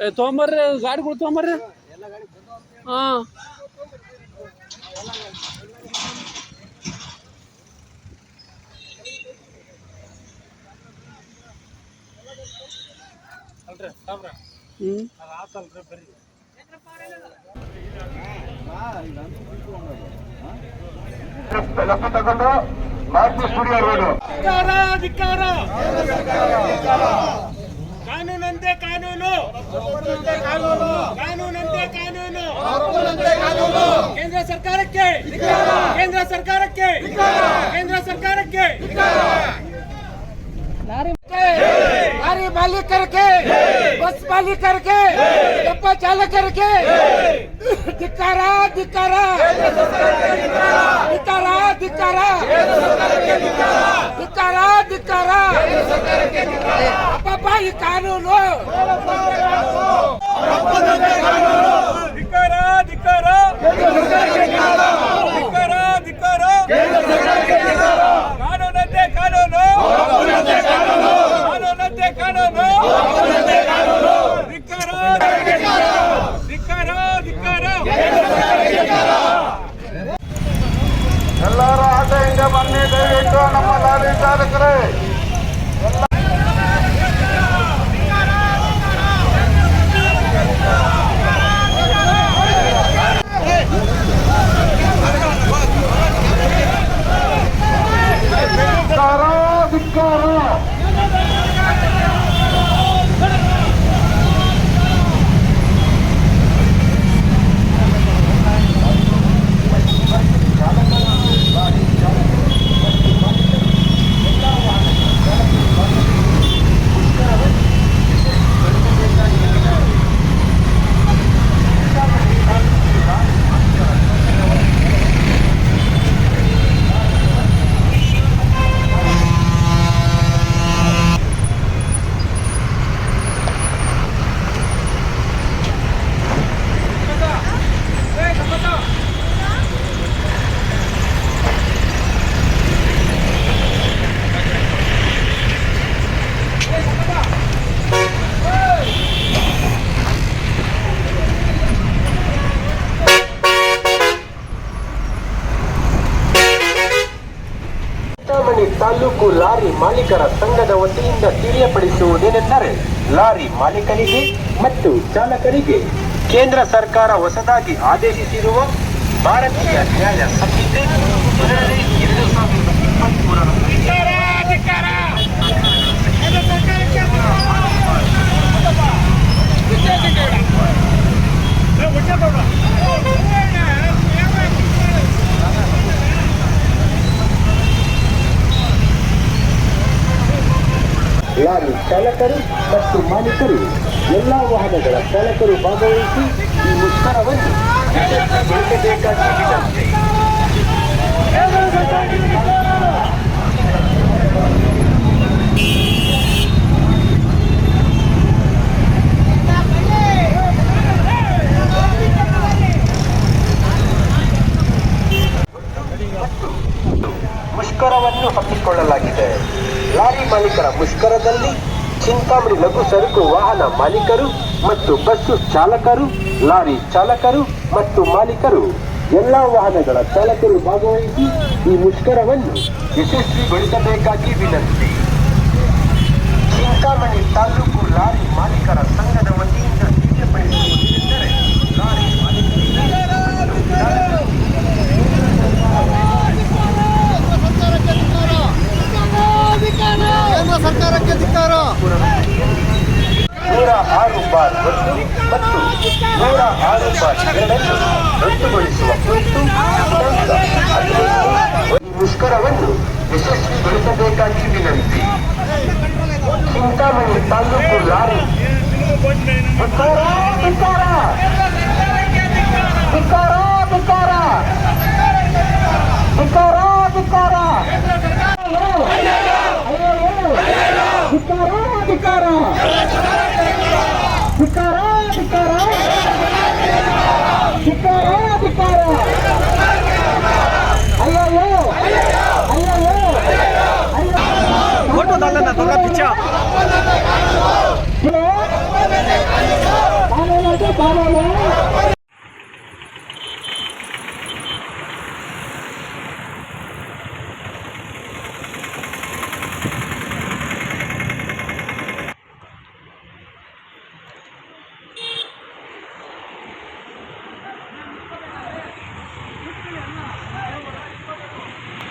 ಏ ತೊಗೊಂಬರ್ರಿ ಗಾಡಿಗಳು ತೊಗೊಂಬರ್ರಿ. ಹಾಂ. ತಗೊಂಡು ಮಾರುತಿ ಸ್ಟುಡಿಯೋ ರೋಡು ಧಿಕ್ಕಾರ ಕಾನೂನಂತೆ ಕಾನೂನು ಕೇಂದ್ರ ಸರ್ಕಾರಕ್ಕೆ ಕೇಂದ್ರ ಸರ್ಕಾರಕ್ಕೆ ಕೇಂದ್ರ ಸರ್ಕಾರಕ್ಕೆ ಲಾರಿ ಮಾಲೀಕರಿಗೆ ಬಸ್ ಮಾಲೀಕರಿಗೆ ಡಬ್ಬ ಚಾಲಕರಿಗೆ ಧಿಕ್ಕಾರ ಧಿಕ್ಕಾರ ಧಿಕ್ಕಾರ ಧಿಕ್ಕಾರ ಧಿಕ್ಕಾರ ಧಿಕ್ಕಾರ ಅಪ್ಪಪ್ಪ ಈ ಕಾನೂನು ಧಿಕ್ಕಾರ ಧಿಕ್ಕಾರ ಧಿಕ್ಕಾರ ಧಿಕ್ಕಾರ ಕಾನೂನಂತೆ ಕಾನೂನು ಕಾನೂನಂತೆ ಕಾನೂನು ಧಿಕ್ಕಾರ ಧಿಕ್ಕಾರ ಧಿಕ್ಕಾರ ಎಲ್ಲರೂ ಆಟೋಯಿಂದ ಬನ್ನಿ ದಯವಿಟ್ಟು ನಮ್ಮ ಲಾರಿ ಚಾಲಕರೇ ಧಿಕ್ಕಾರ, ಧಿಕ್ಕಾರ. ಚಿಂತಾಮಣಿ ತಾಲೂಕು ಲಾರಿ ಮಾಲೀಕರ ಸಂಘದ ವತಿಯಿಂದ ತಿಳಿಯಪಡಿಸುವುದೇನೆಂದರೆ ಲಾರಿ ಮಾಲೀಕರಿಗೆ ಮತ್ತು ಚಾಲಕರಿಗೆ ಕೇಂದ್ರ ಸರ್ಕಾರ ಹೊಸದಾಗಿ ಆದೇಶಿಸಿರುವ ಭಾರತೀಯ ನ್ಯಾಯ ಸಂಹಿತೆ ಎರಡು ಸಾವಿರದ ಲಾರಿ ಚಾಲಕರು ಮತ್ತು ಮಾಲೀಕರು ಎಲ್ಲಾ ವಾಹನಗಳ ಚಾಲಕರು ಭಾಗವಹಿಸಿ ಈ ಮುಷ್ಕರವನ್ನು ಮುಷ್ಕರವನ್ನು ಹಮ್ಮಿಕೊಳ್ಳಲಾಗಿದೆ ಮಾಲೀಕರ ಮುಷ್ಕರದಲ್ಲಿ ಚಿಂತಾಮಣಿ ಲಘು ಸರಕು ವಾಹನ ಮಾಲೀಕರು ಮತ್ತು ಬಸ್ಸು ಚಾಲಕರು, ಲಾರಿ ಚಾಲಕರು ಮತ್ತು ಮಾಲೀಕರು. ಎಲ್ಲಾ ವಾಹನಗಳ ಚಾಲಕರು ಭಾಗವಹಿಸಿ ಈ ಮುಷ್ಕರವನ್ನು ಯಶಸ್ವಿಗೊಳಿಸಬೇಕಾಗಿ ವಿನಂತಿ. ಚಿಂತಾಮಣಿ ತಾಲೂಕು ಲಾರಿ ಮಾಲೀಕರ ಸಂಘದ ವತಿಯಿಂದ ತಿಳಿಯಪಡಿಸುವುದೆಂದರೆ ಲಾರಿ ಕೇಂದ್ರ ಸರ್ಕಾರಕ್ಕೆ ಧಿಕ್ಕಾರ ನೂರ ಆರು ಬಾರ್ ಒಂದು ಮತ್ತು ನೂರ ಆರು ರದ್ದುಗೊಳಿಸುವ ಕುರಿತು ಮುಷ್ಕರವನ್ನು ಯಶಸ್ವಿಗೊಳಿಸಬೇಕಾಗಿ ವಿನಂತಿ. ಚಿಂತಾಮಣಿ ತಾಲೂಕು ಲಾರಿ. ಧಿಕ್ಕಾರ じ。